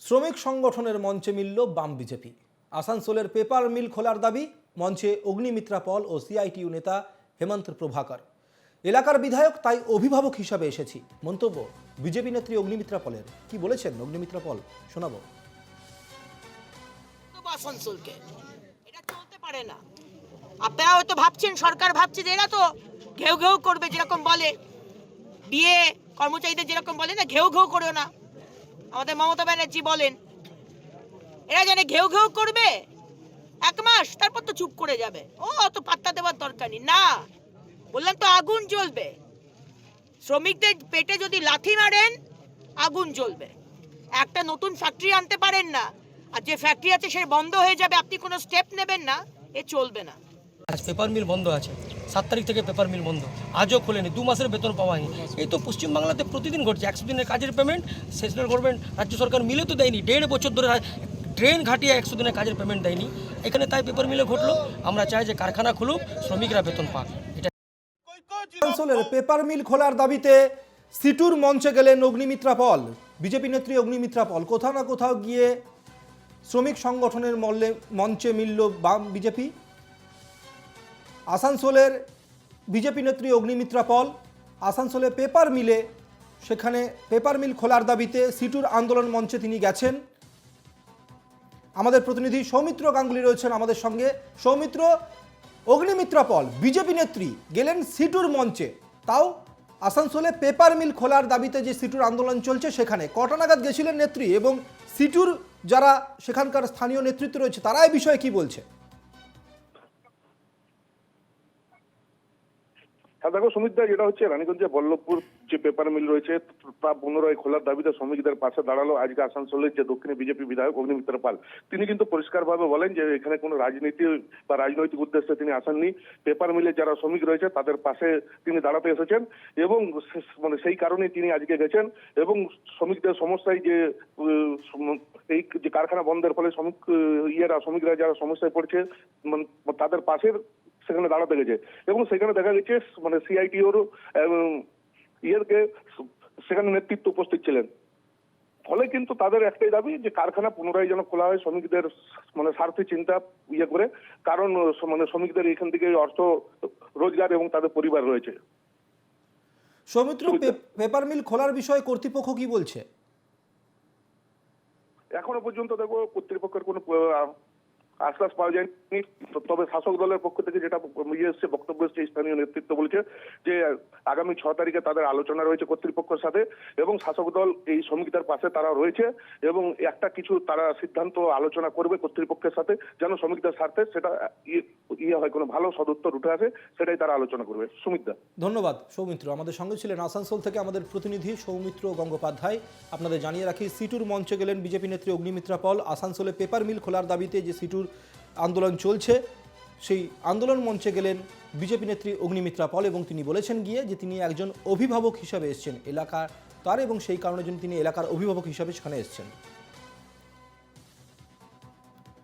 শ্রমিক সংগঠনের মঞ্চে মিলল বাম বিজেপি। আসানসোলের পেপার মিল খোলার দাবি, মঞ্চে অগ্নিমিত্রা পল ও সিআইটিইউ নেতা হেমন্ত প্রভাকর। এলাকার বিধায়ক তাই অভিভাবক হিসাবে এসেছি। মন্তব্য, বিজেপি নেত্রী অগ্নিমিত্রা পলের। কি বলেছেন অগ্নিমিত্রা পল? শোনাবো। আসানসোলকে। এটা চলতে পারে না। আপনারা হয়তো ভাবছেন, সরকার ভাবছে যে এরা তো ঘেউ ঘেউ করবে, যেরকম বলে। বিয়ে কর্মচারীদের যেরকম বলে না, ঘেউ ঘেউ করো না। আমাদের মমতা ব্যানার্জি বলেন, এরা জানে ঘেউ ঘেউ করবে, এক মাস তারপর তো চুপ করে যাবে। ও, অত পাত্তা দেওয়ার দরকার নেই। না, বললাম তো আগুন জ্বলবে। শ্রমিকদের পেটে যদি লাথি মারেন, আগুন জ্বলবে। একটা নতুন ফ্যাক্টরি আনতে পারেন না, আর যে ফ্যাক্টরি আছে সে বন্ধ হয়ে যাবে, আপনি কোনো স্টেপ নেবেন না, এ চলবে না। আজ পেপার মিল বন্ধ আছে। সাত তারিখ থেকে পেপার মিল বন্ধ। আজও খোলেনি, দু মাসের বেতন পাওয়া হয়নি। এই তো পশ্চিমবাংলাতে প্রতিদিন ঘটছে একশো দিনের কাজের পেমেন্ট সেন্ট্রাল গভর্নমেন্ট রাজ্য সরকার মিলে তো দেয়নি, দেড় বছর ধরে ট্রেন ঘাটিয়ে একশো দিনের কাজের পেমেন্ট দেয়নি। এখানে তাই পেপার মিলে ঘটলো, আমরা চাই যে কারখানা খুলুক, শ্রমিকরা বেতন পাক। এটা পেপার মিল খোলার দাবিতে সিটুর মঞ্চে গেলেন অগ্নিমিত্রা পল। বিজেপি নেত্রী অগ্নিমিত্রা পল, কোথাও না কোথাও গিয়ে শ্রমিক সংগঠনের মল্লে মঞ্চে মিলল বাম বিজেপি। আসানসোলের বিজেপি নেত্রী অগ্নিমিত্রা পল, আসানসোলে পেপার মিলে সেখানে পেপার মিল খোলার দাবিতে সিটুর আন্দোলন মঞ্চে তিনি গেছেন। আমাদের প্রতিনিধি সৌমিত্র গাঙ্গুলি রয়েছেন আমাদের সঙ্গে। সৌমিত্র, অগ্নিমিত্রা পল, বিজেপি নেত্রী গেলেন সিটুর মঞ্চে। তাও আসানসোলে পেপার মিল খোলার দাবিতে যে সিটুর আন্দোলন চলছে সেখানে কটা নাগাদ গেছিলেন নেত্রী এবং সিটুর যারা সেখানকার স্থানীয় নেতৃত্ব রয়েছে তারা এই বিষয়ে কি বলছে? হ্যাঁ দেখো সুমিতদা যেটা হচ্ছে রানীগঞ্জে বল্লভপুর যে পেপার মিল রয়েছে, তা পুনরায় খোলার দাবিতে শ্রমিকদের পাশে দাঁড়াল আজকে আসানসোলের যে দক্ষিণে বিজেপি বিধায়ক অগ্নিমিত্র পাল। তিনি কিন্তু পরিষ্কারভাবে বলেন যে এখানে কোনো রাজনীতি বা রাজনৈতিক উদ্দেশ্যে তিনি আসেননি। পেপার মিলে যারা শ্রমিক রয়েছে, তাদের পাশে তিনি দাঁড়াতে এসেছেন এবং মানে সেই কারণেই তিনি আজকে গেছেন এবং শ্রমিকদের সমস্যায় যে এই যে কারখানা বন্ধের ফলে শ্রমিক, ইয়েরা, শ্রমিকরা যারা সমস্যায় পড়ছে মানে তাদের পাশের সেখানে দাঁড়াতে গেছে। এবং সেখানে দেখা গেছে মানে সিআইটিওর ইয়েরকে সেখানে নেতৃত্ব উপস্থিত ছিলেন। ফলে কিন্তু তাদের একটাই দাবি যে কারখানা পুনরায় যেন খোলা হয় শ্রমিকদের মানে স্বার্থে চিন্তা ইয়ে করে। কারণ মানে শ্রমিকদের এখান থেকে অর্থ রোজগার এবং তাদের পরিবার রয়েছে। সৌমিত্র পেপার মিল খোলার বিষয়ে কর্তৃপক্ষ কি বলছে? এখনও পর্যন্ত দেখো কর্তৃপক্ষের কোনো আশ্বাস পাওয়া যায়নি। তবে শাসক দলের পক্ষ থেকে যেটা ইয়ে এসছে, বক্তব্য এসছে, স্থানীয় নেতৃত্ব বলছে যে, আগামী ছ তারিখে তাদের আলোচনা রয়েছে কর্তৃপক্ষের সাথে এবং শাসক দল এই শ্রমিকদের পাশে তারা রয়েছে এবং একটা কিছু তারা সিদ্ধান্ত আলোচনা করবে কর্তৃপক্ষের সাথে যেন শ্রমিকদের স্বার্থে সেটা ইয়ে ইয়ে হয়, কোনো ভালো সদুত্তর উঠে আসে, সেটাই তারা আলোচনা করবে। সুমিতদা। ধন্যবাদ, সৌমিত্র। আমাদের সঙ্গে ছিলেন আসানসোল থেকে আমাদের প্রতিনিধি সৌমিত্র গঙ্গোপাধ্যায়। আপনাদের জানিয়ে রাখি, সিটুর মঞ্চে গেলেন বিজেপি নেত্রী অগ্নিমিত্রা পল। আসানসোলে পেপার মিল খোলার দাবিতে যে সিটুর আন্দোলন চলছে। সেই আন্দোলন মঞ্চে গেলেন বিজেপি নেত্রী অগ্নিমিত্রা পল এবং তিনি বলেছেন গিয়ে যে তিনি একজন অভিভাবক হিসাবে এসছেন এলাকা তার এবং সেই কারণে জন্য তিনি এলাকার অভিভাবক হিসাবে সেখানে এসেছেন।